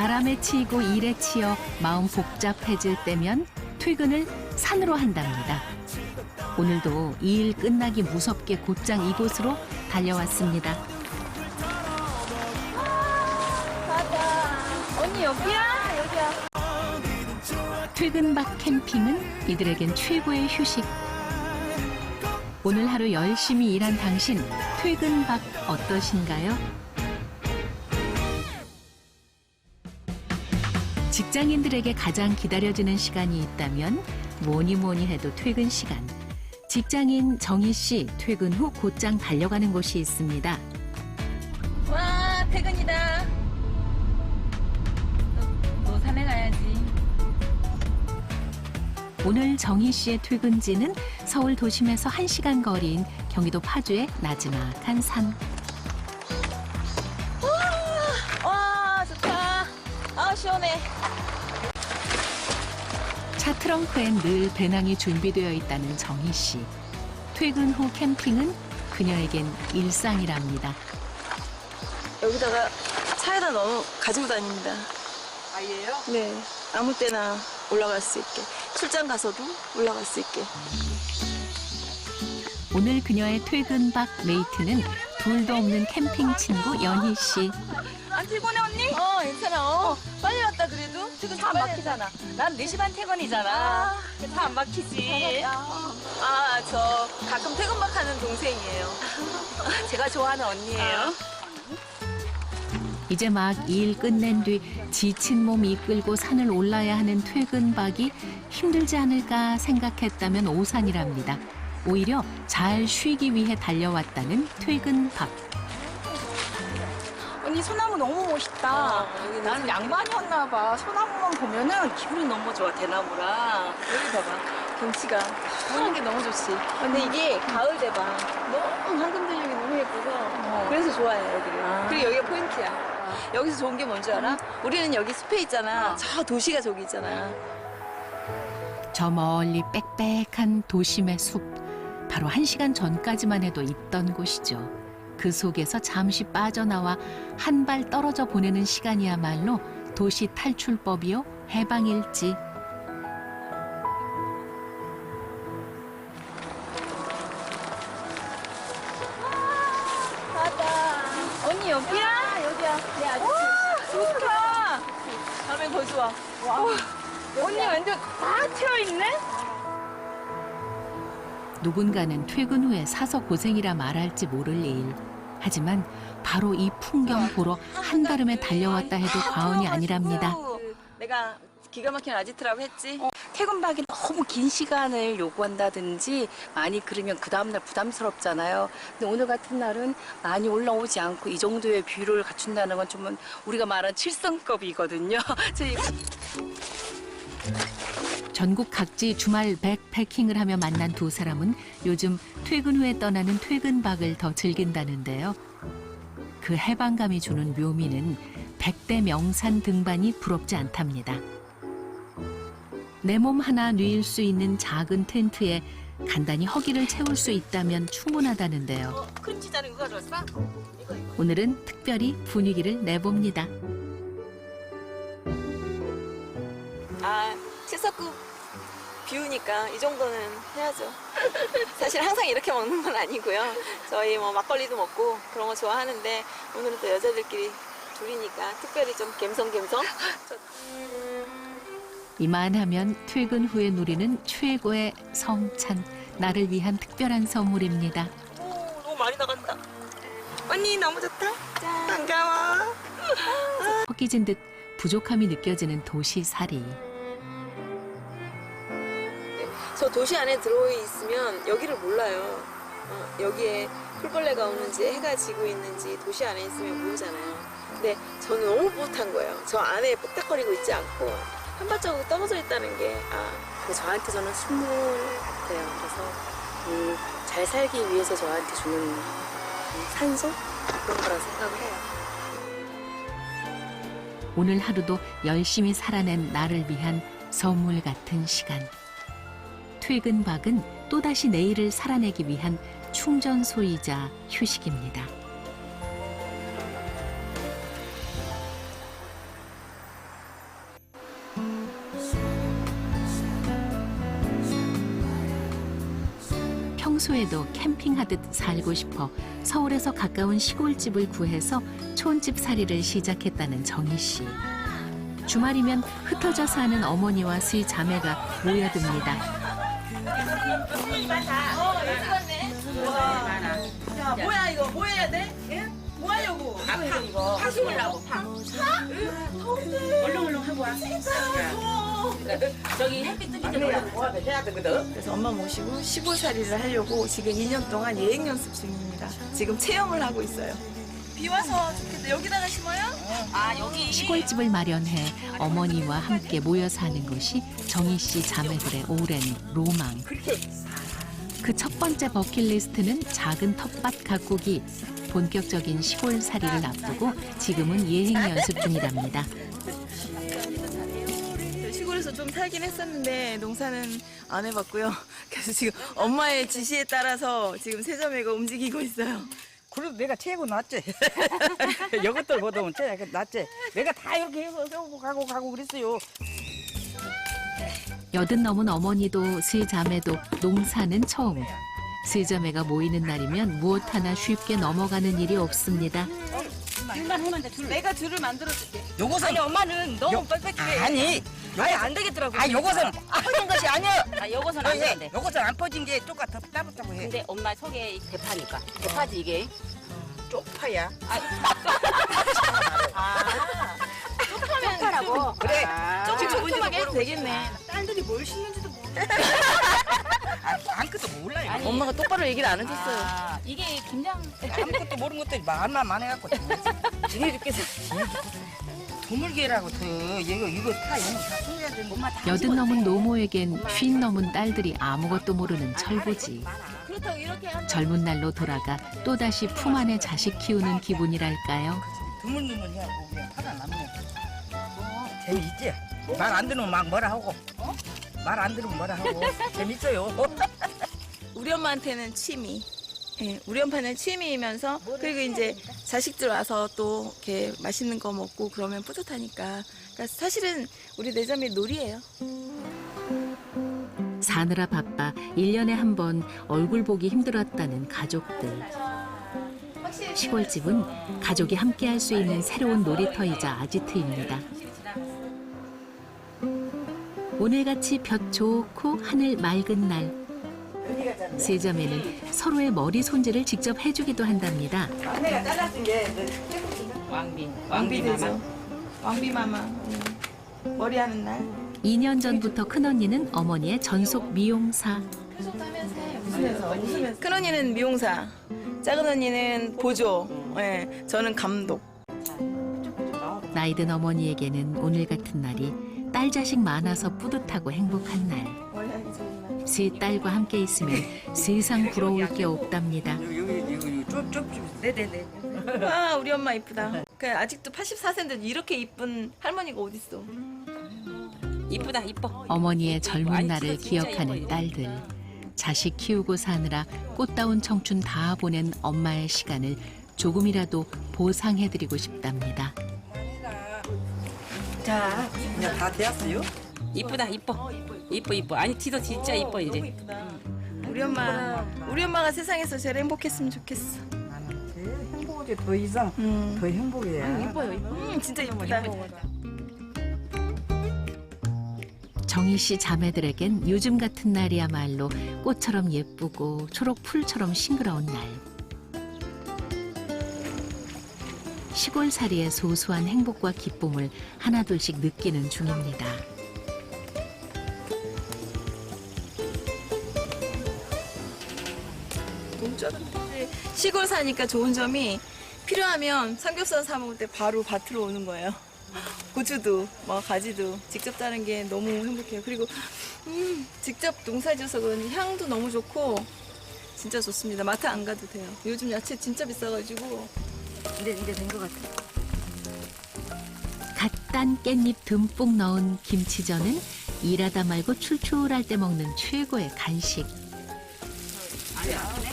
사람에 치이고 일에 치여 마음 복잡해질 때면 퇴근을 산으로 한답니다. 오늘도 이 일 끝나기 무섭게 곧장 이곳으로 달려왔습니다. 언니 여기야? 여기야. 퇴근박 캠핑은 이들에겐 최고의 휴식. 오늘 하루 열심히 일한 당신, 퇴근박 어떠신가요? 직장인들에게 가장 기다려지는 시간이 있다면 뭐니 뭐니 해도 퇴근 시간. 직장인 정희 씨 퇴근 후 곧장 달려가는 곳이 있습니다. 와 퇴근이다. 너, 너 산에 가야지. 오늘 정희 씨의 퇴근지는 서울 도심에서 1시간 거리인 경기도 파주의 나지막한 산. 차 트렁크엔 늘 배낭이 준비되어 있다는 정희 씨. 퇴근 후 캠핑은 그녀에겐 일상이랍니다. 여기다가 차에다 넣어 가지고 다닙니다. 아예요? 네. 아무 때나 올라갈 수 있게. 출장 가서도 올라갈 수 있게. 오늘 그녀의 퇴근박 메이트는 둘도 없는 캠핑 친구 연희 씨. 안 피곤해 언니? 어 괜찮아. 어. 빨리 왔다 그래도. 퇴근 차안 막히잖아. 난 4시 반 퇴근이잖아. 차 안 막히지. 아, 저 가끔 퇴근막 하는 동생이에요. 제가 좋아하는 언니예요. 이제 막 일 끝낸 뒤 지친 몸 이끌고 산을 올라야 하는 퇴근박이 힘들지 않을까 생각했다면 오산이랍니다. 오히려 잘 쉬기 위해 달려왔다는 퇴근박. 언니 소나무 너무 멋있다. 나는 양반이었나 봐. 소나무만 보면은 기분이 너무 좋아 대나무랑. 여기 봐봐. 경치가 보는 게 너무 좋지. 근데 이게 가을 대박. 너무 황금 들녘이 너무 예뻐서 그래서 좋아해요, 여기를. 아. 그리고 여기가 포인트야. 여기서 좋은 게뭔줄 알아? 우리는 여기 숲에 있잖아. 저 도시가 저기 있잖아. 저 멀리 빽빽한 도심의 숲. 바로 한 시간 전까지만 해도 있던 곳이죠. 그 속에서 잠시 빠져나와 한 발 떨어져 보내는 시간이야말로 도시 탈출법이요 해방일지. 언니 여기야? 여기야. 내 아저씨. 좋다. 다음엔 더 좋아. 언니 완전 다 트여 있네. 누군가는 퇴근 후에 사서 고생이라 말할지 모를 일. 하지만 바로 이 풍경 보러 한달음에 달려왔다 해도 과언이 아니랍니다. 그 내가 기가 막힌 아지트라고 했지. 퇴근박이 너무 긴 시간을 요구한다든지 많이 그러면 그 다음날 부담스럽잖아요. 근데 오늘 같은 날은 많이 올라오지 않고 이 정도의 뷰를 갖춘다는 건 좀 우리가 말한 칠성급이거든요. 저희 전국 각지 주말 백패킹을 하며 만난 두 사람은 요즘 퇴근 후에 떠나는 퇴근박을 더 즐긴다는데요. 그 해방감이 주는 묘미는 백대 명산 등반이 부럽지 않답니다. 내 몸 하나 누일 수 있는 작은 텐트에 간단히 허기를 채울 수 있다면 충분하다는데요. 오늘은 특별히 분위기를 내봅니다. 아, 칠석 급 뷰니까 이 정도는 해야죠. 사실 항상 이렇게 먹는 건 아니고요. 저희 뭐 막걸리도 먹고 그런 거 좋아하는데 오늘은 또 여자들끼리 둘이니까 특별히 좀 갬성갬성. 이만하면 퇴근 후에 누리는 최고의 성찬, 나를 위한 특별한 선물입니다. 오, 너무 많이 나간다. 언니 너무 좋다. 반가워. 헛기진 듯 부족함이 느껴지는 도시 살이. 저 도시 안에 들어 있으면 여기를 몰라요. 어, 여기에 풀벌레가 오는지 해가 지고 있는지 도시 안에 있으면 모르잖아요. 근데 저는 너무 뿌듯한 거예요. 저 안에 뻑딱거리고 있지 않고 한 발자국 떨어져 있다는 게 아, 저한테 저는 선물 같아요. 그래서 음, 잘 살기 위해서 저한테 주는 음, 산소 그런 거라 생각을 해요. 오늘 하루도 열심히 살아낸 나를 위한 선물 같은 시간. 최근 박은 또다시 내일을 살아내기 위한 충전소이자 휴식입니다. 평소에도 캠핑하듯 살고 싶어 서울에서 가까운 시골집을 구해서 촌집 살이를 시작했다는 정희 씨. 주말이면 흩어져 사는 어머니와 세 자매가 모여듭니다. 야, 뭐야 이거? 뭐 해야 돼? 예? 뭐 하려고? 파 심으려고 파. 얼렁얼렁 하고 와. 저기 햇빛 뜨기 전에 해야 되거든. 그래서 엄마 모시고 시골살이를 하려고 지금 2년 동안 예행 연습 중입니다. 지금 체험을 하고 있어요. 비 와서 좋겠다. 여기다가 심어요? 아 여기 시골집을 마련해 어머니와 함께 모여 사는 것이 정희 씨 자매들의 오랜 로망. 그 첫 번째 버킷리스트는 작은 텃밭 가꾸기. 본격적인 시골 살이를 앞두고 지금은 예행 연습 중이랍니다. 시골에서 좀 살긴 했었는데 농사는 안 해봤고요. 그래서 지금 엄마의 지시에 따라서 지금 세자매가 움직이고 있어요. 그래도 내가 최고 낫지. 이것들 보다는 최고 낫지. 내가 다 이렇게 해서 세우고 가고 가고 그랬어요. 여든 넘은 어머니도 세 자매도 농사는 처음. 세 자매가 모이는 날이면 무엇 하나 쉽게 넘어가는 일이 없습니다. 줄만 하면 돼 줄. 내가 줄을 만들어줄게. 요것은 아니 엄마는 너무 요- 빽빽해. 아니. 아니 안 되겠더라고. 아 요것은 퍼진 것이 아니야. 아 요것은 안 되는데. 요것은 안 퍼진 게 똑같아 따붙다고 해. 근데 엄마 속에 대파니까. 대파지 이게. 쪽파야. 쪽파라고. 그래. 조금 조금하게 해도 되겠네. 아, 아무것도 몰라요. 아니. 엄마가 똑바로 얘기를 안 해줬어요. 아, 이게 김장 아무것도 모르는 것들이 말만 많아갖고 지네들께서 드물게라고 더 이거 이거 다 이거 다 숨겨야 되는 엄마 다 여든 넘은 노모에겐 쉰 넘은 딸들이 아무것도 모르는 철부지. 그렇다고 이렇게 한 젊은 날로 돌아가 또다시 품 안에 자식 키우는 기분이랄까요? 드물드물해갖고 그냥 하나 남네. 재미있지? 말 안 들으면 막 뭐라 하고. 말 안 들으면 뭐라 하고. 재밌어요. 우리 엄마한테는 취미. 예, 우리 엄마는 취미이면서 그리고 이제 자식들 와서 또 이렇게 맛있는 거 먹고 그러면 뿌듯하니까. 그러니까 사실은 우리 내자매 놀이예요. 사느라 바빠 일년에 한 번 얼굴 보기 힘들었다는 가족들. 시골집은 가족이 함께 할 수 있는 새로운 놀이터이자 아지트입니다. 오늘같이 볕 좋고 하늘 맑은 날. 세자매는 서로의 머리 손질을 직접 해주기도 한답니다. 내가 잘랐은 게 왕비. 왕비 되죠. 왕비 마마. 음. 머리 하는 날. 2년 전부터 큰언니는 어머니의 전속 미용사. 웃으면서 웃으면서. 큰 언니는 미용사, 작은 언니는 보조, 예, 저는 감독. 나이든 어머니에게는 오늘 같은 날이 딸 자식 많아서 뿌듯하고 행복한 날. 세 딸과 함께 있으면 세상 부러울 게 없답니다. 여기 여기 쭉쭉쭉 네네네. 아 우리 엄마 이쁘다. 그 아직도 84세인데 이렇게 이쁜 할머니가 어딨어? 이쁘다 이뻐. 어머니의 젊은 날을 기억하는 딸들. 자식 키우고 사느라 꽃다운 청춘 다 보낸 엄마의 시간을 조금이라도 보상해드리고 싶답니다. 자, 그냥 다 되었어요? 이쁘다 이뻐. 이뻐 이뻐. 아니 티도 진짜 이뻐 이제. 이쁘다. 우리 엄마, 우리 엄마가 세상에서 제일 행복했으면 좋겠어. 나는 제일 행복하게 더 이상 음, 더 행복해야. 이뻐요 이뻐. 음 진짜 이쁘다. 정희 씨 자매들에겐 요즘 같은 날이야말로 꽃처럼 예쁘고 초록 풀처럼 싱그러운 날. 시골살이의 소소한 행복과 기쁨을 하나둘씩 느끼는 중입니다. 시골 사니까 좋은 점이 필요하면 삼겹살 사 먹을 때 바로 밭으로 오는 거예요. 고추도 뭐 가지도 직접 따는 게 너무 행복해요. 그리고 음, 직접 농사지어서 그런지 향도 너무 좋고 진짜 좋습니다. 마트 안 가도 돼요. 요즘 야채 진짜 비싸가지고 이제 이제 된 것 같아. 갓딴 깻잎 듬뿍 넣은 김치전은 일하다 말고 출출할 때 먹는 최고의 간식. 엄마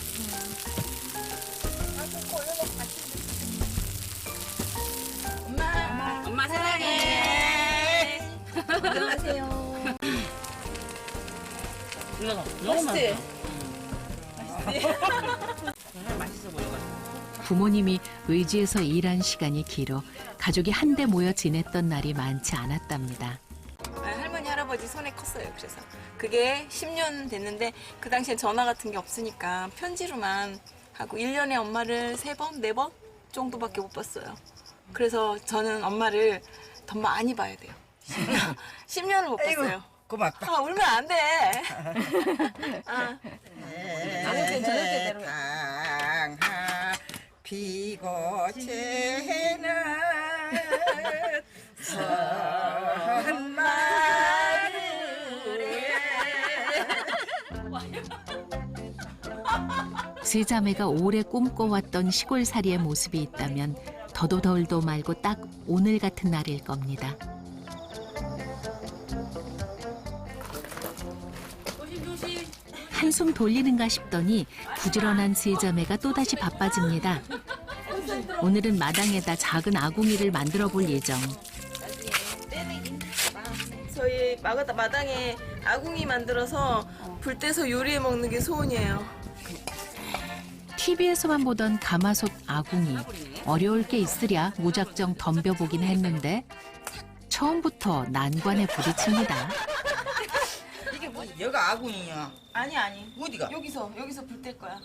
부모님이 외지에서 일한 시간이 길어 가족이 한데 모여 지냈던 날이 많지 않았답니다. 아, 할머니 할아버지 손에 컸어요. 그래서 그게 10년 됐는데 그 당시엔 전화 같은 게 없으니까 편지로만 하고 1년에 엄마를 3번, 4번 정도밖에 못 봤어요. 그래서 저는 엄마를 더 많이 봐야 돼요. 10년, 10년을 못 아이고, 봤어요. 고맙다. 아, 울면 안 돼. 아, 저녁 때, 저녁 때 내려. 피고 채는 세 자매가 오래 꿈꿔왔던 시골살이의 모습이 있다면 더도덜도 말고 딱 오늘 같은 날일 겁니다. 한숨 돌리는가 싶더니 부지런한 세 자매가 또다시 바빠집니다. 오늘은 마당에다 작은 아궁이를 만들어 볼 예정. 저희 마가- 마당에 아궁이 만들어서 불 떼서 요리해 먹는 게 소원이에요. TV에서만 보던 가마솥 아궁이 어려울 게 있으랴 무작정 덤벼보긴 했는데 처음부터 난관에 부딪힙니다. 여가 아군이야 아니 아니. 어디가? 여기서 여기서 불 뗄 거야.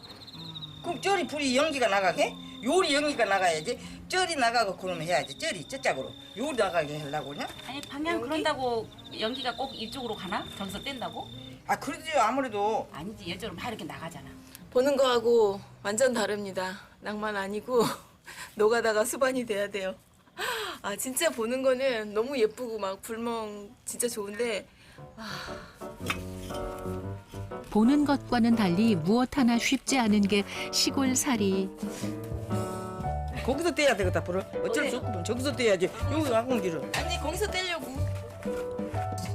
그럼 쩔이 불이 연기가 나가게? 요리 연기가 나가야지 쩔이 나가고 그러면 해야지 쩔이 저짝으로 요리 나가게 하려고 그냥? 아니 방향 그런다고 연기가 꼭 이쪽으로 가나? 저기서 뗀다고? 아 그러지 아무래도 아니지 이쪽으로 막 이렇게 나가잖아. 보는 거하고 완전 다릅니다. 낭만 아니고 노가다가 수반이 돼야 돼요. 아 진짜 보는 거는 너무 예쁘고 막 불멍 진짜 좋은데 보는 것과는 달리 무엇 하나 쉽지 않은 게 시골 살이. 거기서 떼야 되겠다 불을 어쩔 수 없고 저기서 떼야지 여기 아궁기를 아니 거기서 떼려고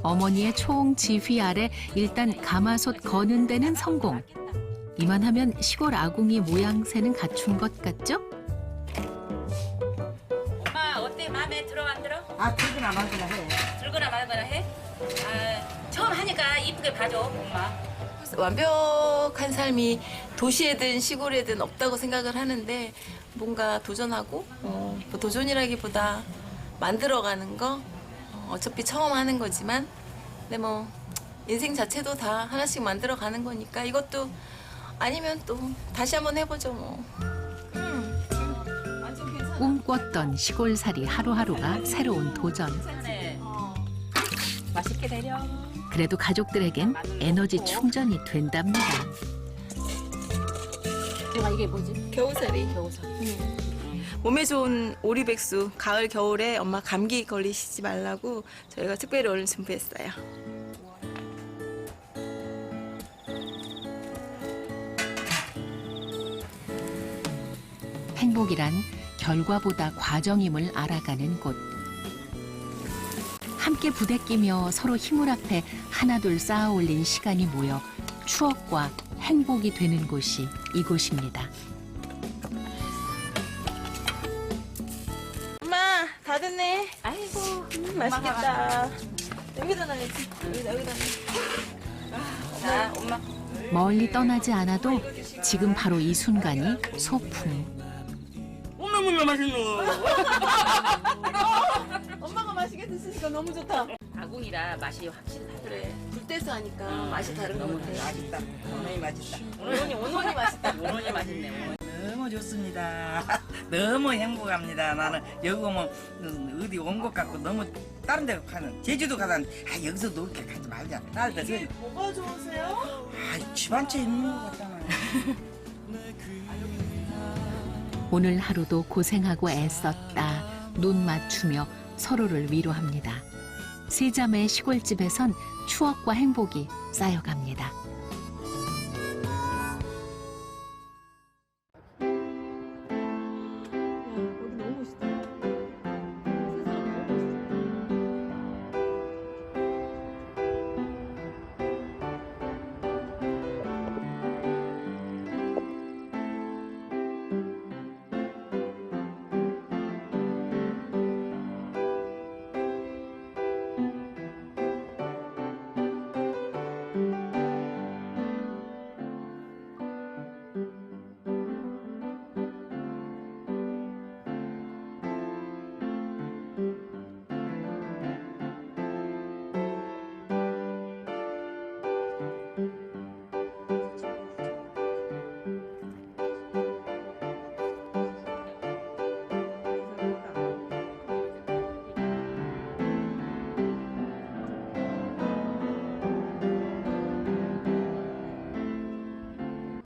어머니의 총 지휘 아래 일단 가마솥 거는 데는 성공. 이만하면 시골 아궁이 모양새는 갖춘 것 같죠? 엄마 어때 마음에 들어 안 들어? 아해 들거나 말거나 해? 아 처음 하니까 이쁘게 봐줘 엄마. 완벽한 삶이 도시에든 시골에든 없다고 생각을 하는데 뭔가 도전하고 어, 뭐 도전이라기보다 만들어가는 거 어, 어차피 처음 하는 거지만 근데 뭐 인생 자체도 다 하나씩 만들어가는 거니까 이것도 아니면 또 다시 한번 해보죠 뭐. 음. 꿈꿨던 시골살이 하루하루가 새로운 도전. 네. 맛있게 되려. 그래도 가족들에겐 에너지 충전이 된답니다. 내가 이게 뭐지? 겨우살이. 겨우살이. 몸에 좋은 오리백수 가을 겨울에 엄마 감기 걸리시지 말라고 저희가 특별히 오늘 준비했어요. 행복이란 결과보다 과정임을 알아가는 곳. 함께 부대끼며 서로 힘을 합해 하나둘 쌓아 올린 시간이 모여 추억과 행복이 되는 곳이 이곳입니다. 엄마 다 됐네. 아이고 음, 맛있겠다. 여기다 놔야지. 여기다 여기다. 자 엄마 멀리 떠나지 않아도 지금 바로 이 순간이 소풍. 너무나 맛있노 맛있게 드시니까 너무 좋다. 아궁이라 맛이 확실히 다르. 그래 불 떼서 하니까 맛이 다른 거 너무 같아. 맛있다 너무 맛있다 오늘 오늘 맛있다. 오늘 맛있네 오늘. 너무 좋습니다. 너무 행복합니다. 나는 여기 오면 어디 온 것 같고 너무 다른 데 가는 제주도 가다 아 여기서 놀게 가지 말자. 나도 그 뭐가 좋으세요? 아 집안채 있는 것 같잖아. 오늘 하루도 고생하고 애썼다. 눈 맞추며 서로를 위로합니다. 세자매의 시골집에선 추억과 행복이 쌓여갑니다.